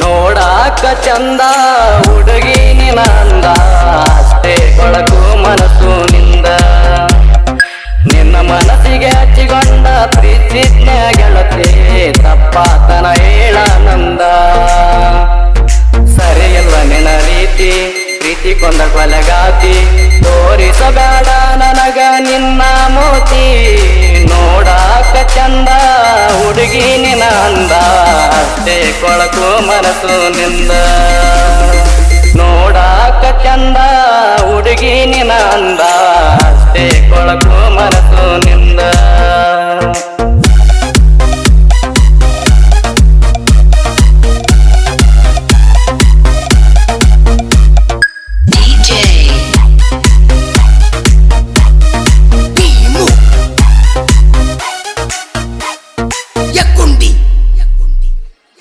ನೋಡಾಕ ಚಂದ ಹುಡುಗಿ ನಿನಂದ ಅಷ್ಟೇ ಕೊಳಕು ಮನಸ್ಸು ನಿಂದ. ನಿನ್ನ ಮನಸ್ಸಿಗೆ ಹಚ್ಚಿಕೊಂಡ ಪ್ರೀತಿಜ್ಞ ಗೆಳತಿ, ತಪ್ಪಾತನ ಹೇಳಾನಂದ ಸರಿಯಲ್ಲ ನಿನ್ನ ರೀತಿ? ಪ್ರೀತಿ ಕೊಂದ ಕೊಲೆಗಾತಿ. ತೋರಿಸಬೇಡ ನನಗ ನಿನ್ನ ಮೋತಿ. ನೋಡಾಕ ಚಂದ ಅಷ್ಟೇ ಕೊಳಕು ಮನಸ್ಸು ನಿಂದ. ನೋಡಾಕ ಚಂದ ಹುಡುಗಿ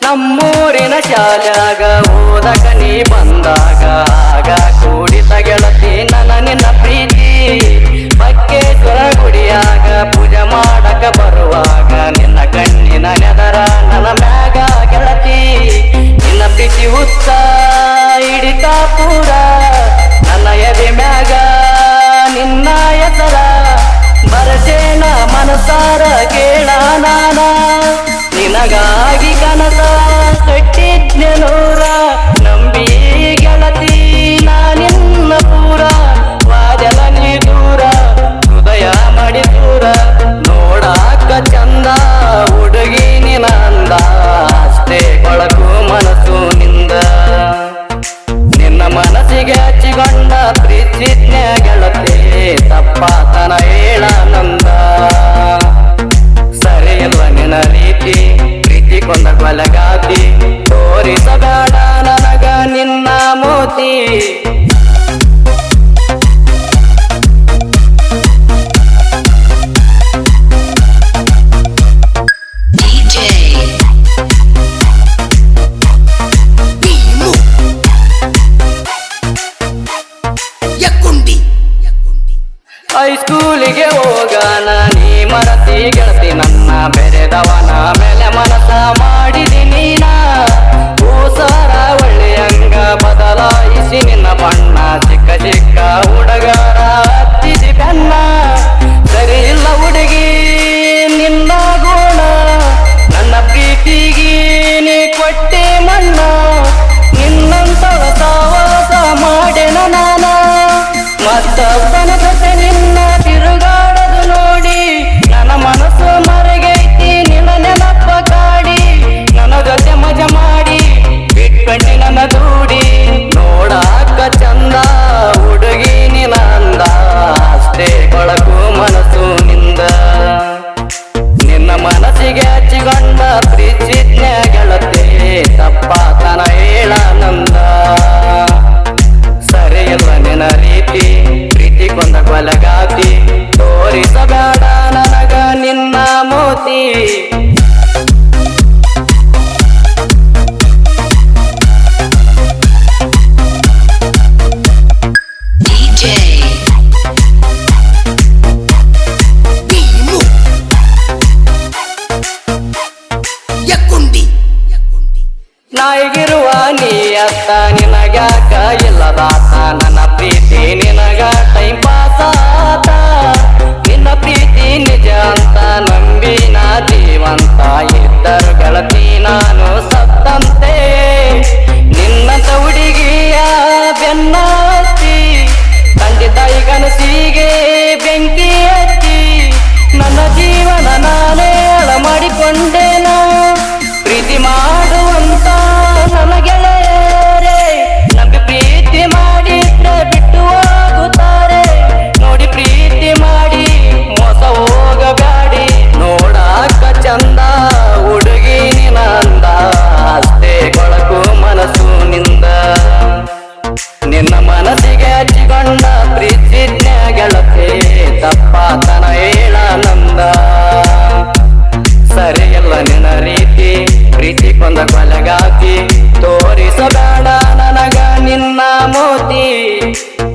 ನಮ್ಮೂರಿನ ಶಾಲ್ಯಾಗ ಓದಕ ನೀ ಬಂದಾಗ, ಆಗ ಕೂಡಿತ ಗೆಳತಿ ನನ್ನ ನಿನ್ನ ಪ್ರೀತಿ. ಬಕ್ಕೆ ಬಕ್ಕೇಶ್ವರ ಗುಡಿಯಾಗ ಪೂಜೆ ಮಾಡಕ ಬರುವಾಗ ನಿನ್ನ ಕಣ್ಣಿನ ನೆದರ ನನ್ನ ಮ್ಯಾಗ ಗೆಳತಿ. ನಿನ್ನ ಪ್ರೀತಿ ಹುತ್ತ ಹಿಡಿತ ಪೂರ ನನ್ನ ಎದೆ ಮ್ಯಾಗ ನಿನ್ನ ಎದರ ಬರಸೇನ ಮನಸಾರ ಕೇಳ ನಾನ ಕನಸ ಕಟ್ಟಿದ್ನೆ ನೂರ. ನಂಬಿ ಗೆಳತಿ, ನಾ ನಿನ್ನ ಪೂರ. ವಾದಲ ನೀ ದೂರ ಹೃದಯ ಮಾಡಿ ದೂರ ನೋಡಾಕ ಚಂದ, ಹುಡುಗಿ ನಿನ ಅಂದ ಅಷ್ಟೇ ಕೊಳಕು ಮನಸ್ಸು ನಿಂದ. ನಿನ್ನ ಮನಸ್ಸಿಗೆ ಹಚ್ಚಿಕೊಂಡ ಪ್ರೀತಿಜ್ಞ Yakundi ನಾಯಿಗಿರುವ ನೀ ಅತ್ತ ನಿನಗ್ಯಾಕ ಇಲ್ಲದಾತ. ನನ್ನ ಪ್ರೀತಿ ನಿನಗ ಟೈಮ್ ಪಾಸ್ ಆತ. away.